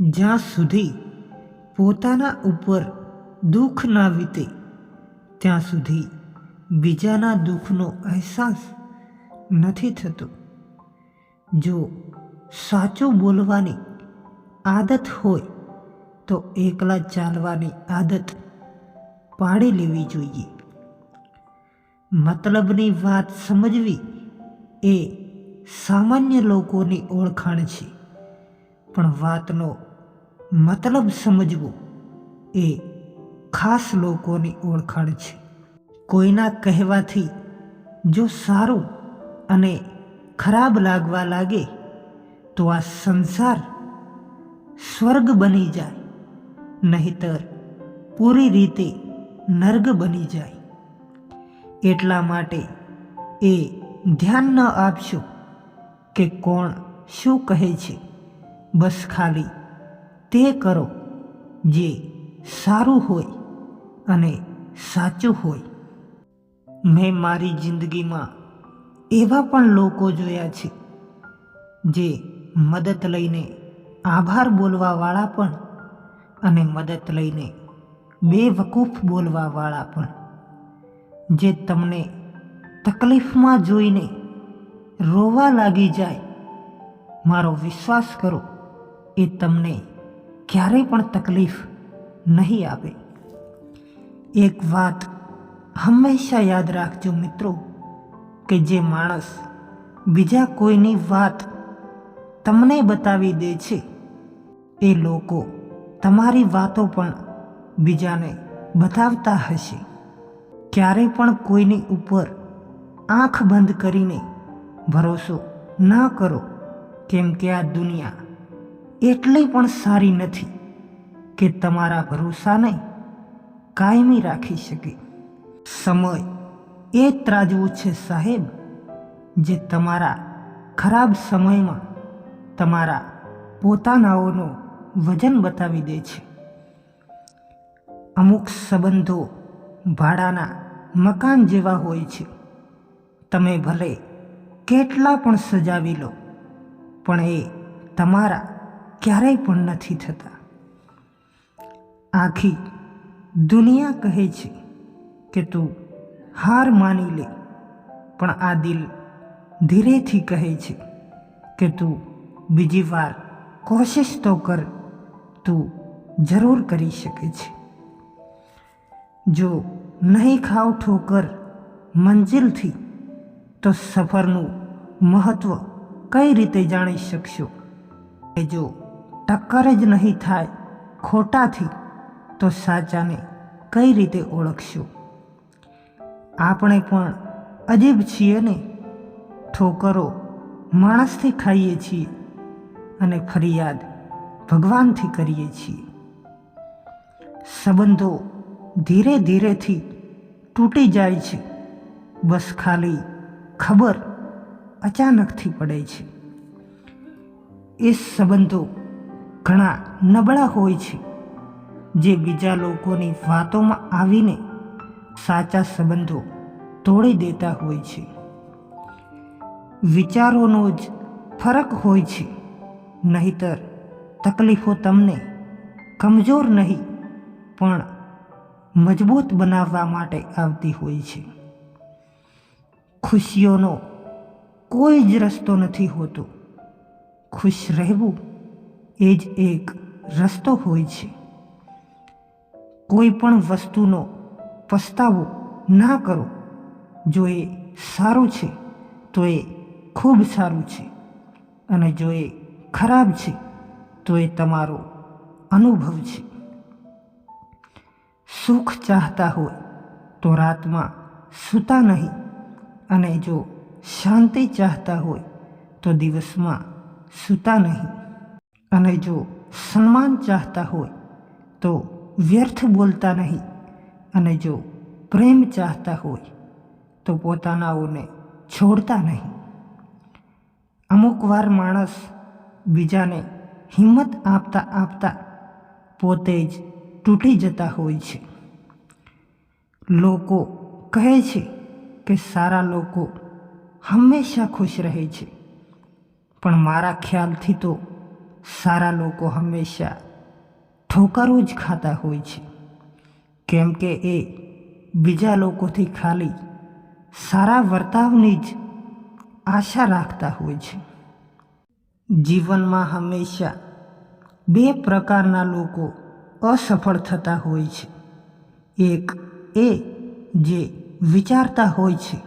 જ્યાં સુધી પોતાના ઉપર દુઃખ ના વીતે, ત્યાં સુધી બીજાના દુઃખનો અહેસાસ નથી થતો. જો સાચું બોલવાની આદત હોય, તો એકલા ચાલવાની આદત પાડી લેવી જોઈએ. મતલબની વાત સમજવી એ સામાન્ય લોકોની ઓળખાણ છે. પણ વાતનો મતલબ સમજવો એ ખાસ લોકોની ઓળખાણ છે. કોઈના કહેવાથી જો સારું અને ખરાબ લાગવા લાગે, તો આ સંસાર સ્વર્ગ બની જાય, નહીતર પૂરી રીતે નર્ગ બની જાય. એટલા માટે એ ધ્યાન ન આપશો કે કોણ શું કહે છે. બસ ખાલી. તે કરો જે સારું હોય અને સાચું હોય. મેં મારી જિંદગીમાં એવા પણ લોકો જોયા છે જે મદદ લઈને આભાર બોલવાવાળા પણ અને મદદ લઈને બેવકૂફ બોલવાવાળા પણ. જે તમને તકલીફમાં જોઈને રોવા લાગી જાય, મારો વિશ્વાસ કરો. એ તમને ક્યારેય પણ તકલીફ નહીં આપે એક વાત હંમેશા યાદ રાખજો મિત્રો, કે જે માણસ બીજા કોઈની વાત તમને બતાવી દે છે, એ લોકો તમારી વાતો પણ બીજાને બતાવતા હશે. ક્યારે પણ કોઈની ઉપર આંખ બંધ કરીને ભરોસો ન કરો, કેમ કે આ દુનિયા એટલી પણ સારી નથી કે તમારા ભરોસાને કાયમી રાખી શકે. સમય એ ત્રાજવું છે સાહેબ, જે તમારા ખરાબ સમયમાં તમારા પોતાનાઓનો વજન બતાવી દે છે. અમુક સંબંધો ભાડાના મકાન જેવા હોય છે. તમે ભલે કેટલા પણ સજાવી લો, પણ એ તમારા ક્યારેય પણ નથી થતા. આખી દુનિયા કહે છે કે તું હાર માની લે, પણ આ દિલ ધીરેથી કહે છે કે તું બીજી વાર કોશિશ તો કર, તું જરૂર કરી શકે છે. જો નહીં ખાવ ઠોકર મંજિલથી, તો સફરનું મહત્ત્વ કઈ રીતે જાણી શકશો? એ જો ટક્કર જ નહીં થાય. ખોટાથી તો સાચાને કઈ રીતે ઓળખશો? આપણે પણ અજીબ છીએ ને? ઠોકરો માણસથી ખાઈએ છીએ અને ફરિયાદ ભગવાનથી કરીએ છીએ. સંબંધો ધીરે ધીરેથી તૂટી જાય છે. બસ ખાલી ખબર અચાનકથી પડે છે. એ સંબંધો ઘણા નબળા હોય છે. જે બીજા લોકોની વાતોમાં આવીને સાચા સંબંધો તોડી દેતા હોય છે. વિચારોનો જ ફરક હોય છે. નહીતર તકલીફો તમને કમજોર નહીં, પણ મજબૂત બનાવવા માટે આવતી હોય છે. ખુશીઓનો કોઈ જ રસ્તો નથી હોતો. ખુશ રહેવું એ જ એક રસ્તો હોય છે. કોઈ પણ વસ્તુનો પસ્તાવો ના કરો. જો એ સારું છે, તો એ ખૂબ સારું છે. અને જો એ ખરાબ છે, તો એ તમારો અનુભવ છે. સુખ ચાહતા હોય, તો રાતમાં સૂતા નહીં. અને જો શાંતિ ચાહતા હોય, તો દિવસમાં સૂતા નહીં. અને જો સન્માન ચાહતા હોય, તો વ્યર્થ બોલતા નહીં. અને જો પ્રેમ ચાહતા હોય, તો પોતાનાઓને છોડતા નહીં. અમુક વાર માણસ બીજાને હિંમત આપતા આપતા પોતે જ તૂટી જતા હોય છે. લોકો કહે છે કે સારા લોકો હંમેશા ખુશ રહે છે. પણ મારા ખ્યાલથી તો સારા લોકો હંમેશા ઠોકરો જ ખાતા હોય છે. કેમ કે એ બીજા લોકોથી ખાલી સારા વર્તાવની જ આશા રાખતા હોય છે. જીવનમાં હંમેશા બે પ્રકારના લોકો અસફળ થતા હોય છે. એક એ જે વિચારતા હોય છે,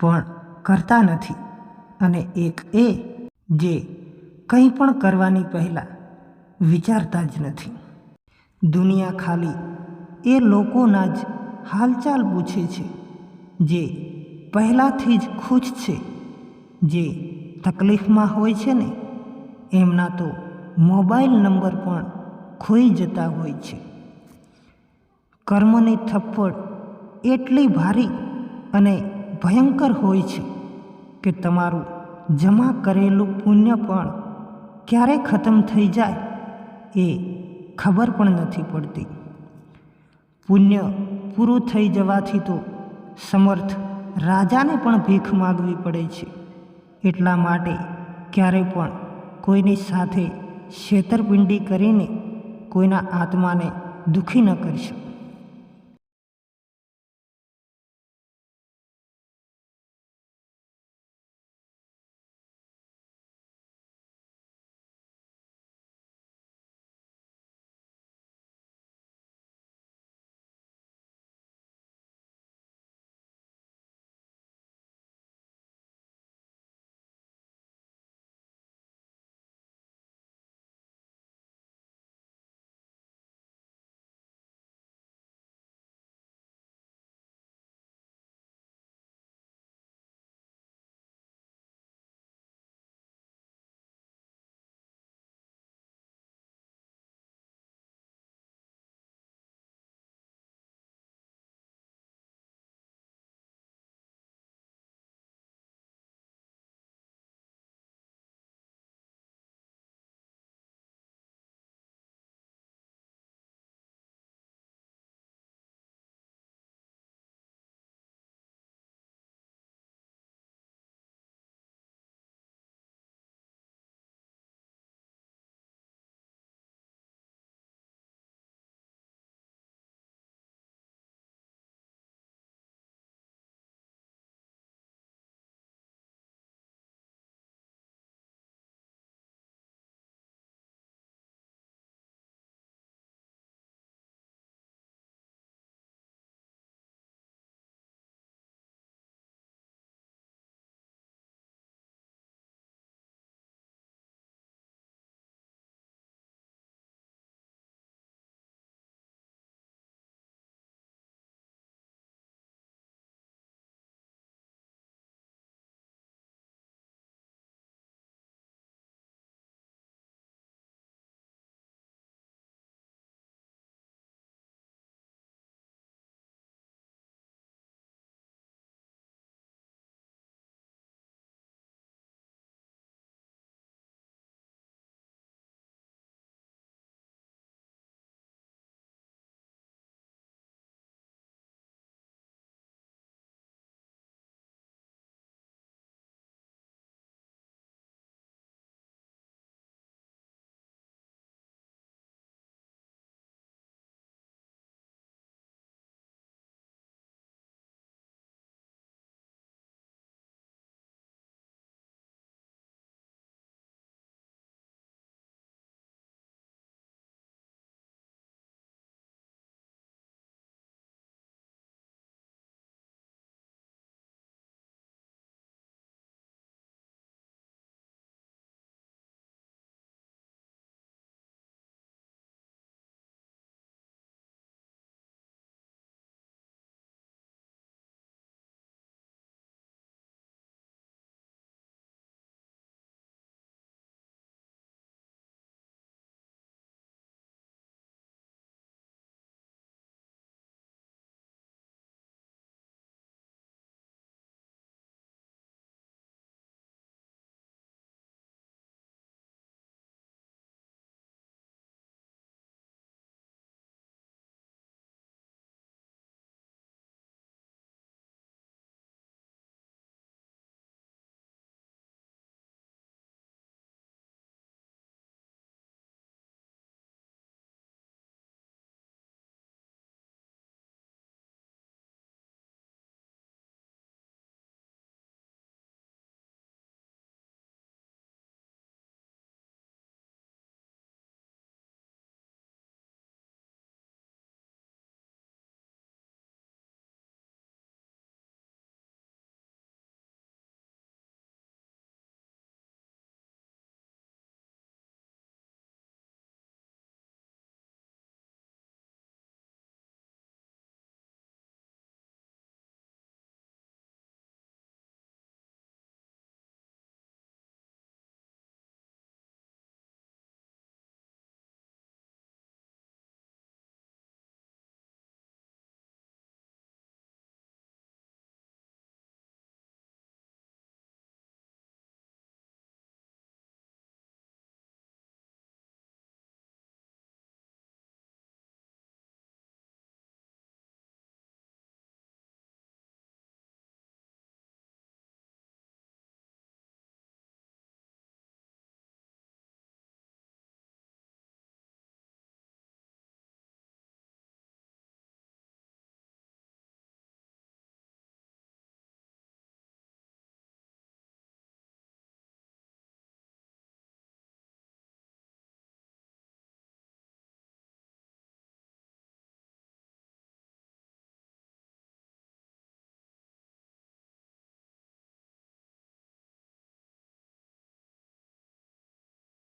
પણ કરતા નથી. અને એક એ જે કંઈ પણ કરવાની પહેલાં વિચારતા જ નથી. દુનિયા ખાલી એ લોકોના જ હાલચાલ પૂછે છે, જે પહેલાંથી જ ખુશ છે. જે તકલીફમાં હોય છે ને, એમના તો મોબાઈલ નંબર પણ ખોઈ જતા હોય છે. કર્મની થપ્પડ એટલી ભારી અને ભયંકર હોય છે કે તમારું જમા કરેલું પુણ્ય પણ ક્યારે ખતમ થઈ જાય એ ખબર પણ નથી પડતી. પુણ્ય પૂરું થઈ જવાથી તો સમર્થ રાજાને પણ ભીખ માગવી પડે છે. એટલા માટે ક્યારે પણ કોઈની સાથે છેતરપિંડી કરીને કોઈના આત્માને દુઃખી ન કરશો